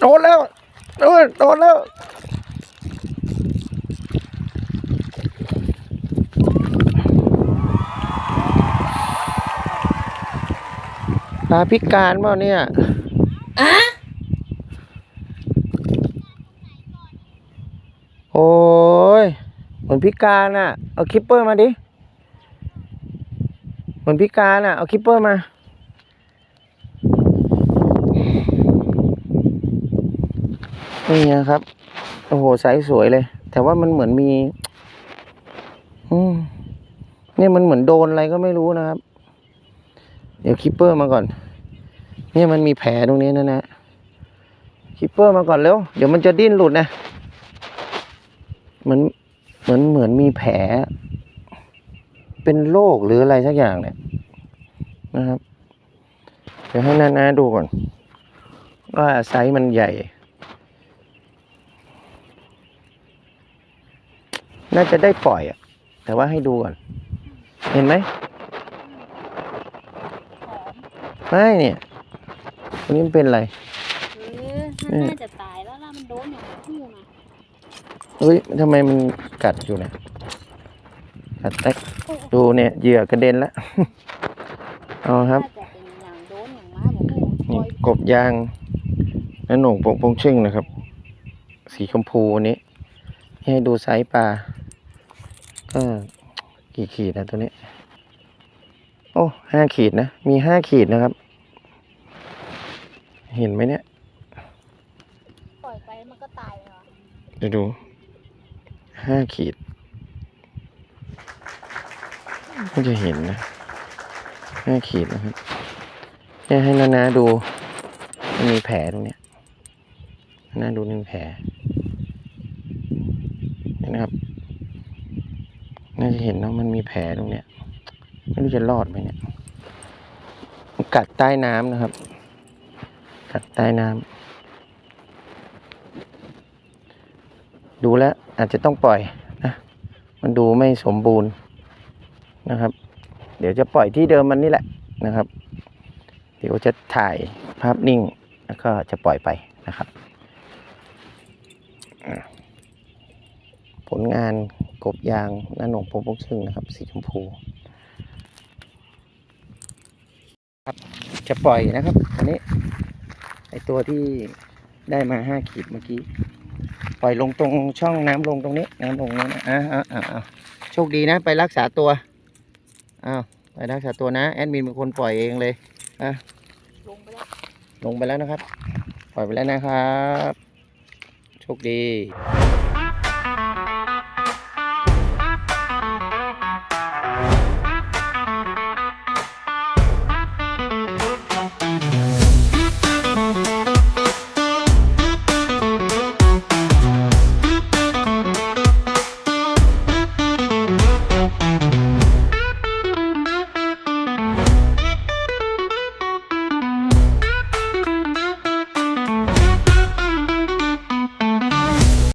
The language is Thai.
โดนแล้วโดนโดนแล้วปลาพิการเปล่าเนี่ยโอ้ย เหมือนพิการอะ เอาคิปเปอร์มาดิ เหมือนพิการอะ เอาคิปเปอร์มา นี่นะครับ โอ้โหไซส์สวยเลย แต่ว่ามันเหมือนมี อืมเนี่ยมันเหมือนโดนอะไรก็ไม่รู้นะครับ เดี๋ยวคิปเปอร์มาก่อน เนี่ยมันมีแผลตรงนี้นะนะคิปเปอร์มาก่อนเร็ว เดี๋ยวมันจะดิ้นหลุดนะ เหมือนเหมือนเหมือนมีแผล เป็นโรคหรืออะไรสักอย่างเนี่ย นะครับ เดี๋ยวให้นานาดูก่อนว่าไซส์มันใหญ่ น่าจะได้ปล่อยอะแต่ว่าให้ดูก่อน เห็นไหมไม่เนี่ยตัวนี้มันเป็นอะไร เออมันน่าจะตายแล้วล่ะมันโดนอย่างคู่นะเฮ้ยทำไมมันกัดอยู่เนี่ยกัดแตกดูเนี่ยเหยื่อกระเด็นแล้วเอาครับ น่าจะเป็นอย่างโดนอย่างม้าบอกโอ้นี่ยกบยางนั่นหน่งปงปงชึ่งนะครับ สีชมพูนี้ ให้ดูไซส์ปลา ก็กี่ขีดนะตัวนี้ โอ้ห้าขีดนะ มีห้าขีดนะครับ เห็นไหมเนี่ย ปล่อยไปมันก็ตายเหรอเดี๋ยวดู ห้าขีดก็จะเห็นนะห้าขีดนะครับเนี่ยให้นานาดู มันมีแผลตรงเนี้ยนานาดูนี่มีแผลนี่นะครับ น่าจะเห็นเนอะมันมีแผลตรงเนี้ย ไม่รู้จะรอดไหมเนี่ย กัดใต้น้ำนะครับ กัดใต้น้ำ ดูแล้วอาจจะต้องปล่อยนะ มันดูไม่สมบูรณ์นะครับ เดี๋ยวจะปล่อยที่เดิมมันนี่แหละนะครับ เดี๋ยวจะถ่ายภาพนิ่งแล้วก็จะปล่อยไปนะครับ ผลงาน กบยางหน้าหนงโปงโปงชึ่งนะครับ สีชมพูครับจะปล่อยนะครับ อันนี้ ไอตัวที่ได้มาห้าขีดเมื่อกี้ ปล่อยลงตรงช่องน้ำลงตรงนี้ น้ำลงนี้นะอ่าอ่าอ่าอ่าโชคดีนะ ไปรักษาตัวอ้าวไปรักษาตัวนะ แอดมินเป็นคนปล่อยเองเลยอะลงไปแล้วลงไปแล้วนะครับ ปล่อยไปแล้วนะครับ โชคดี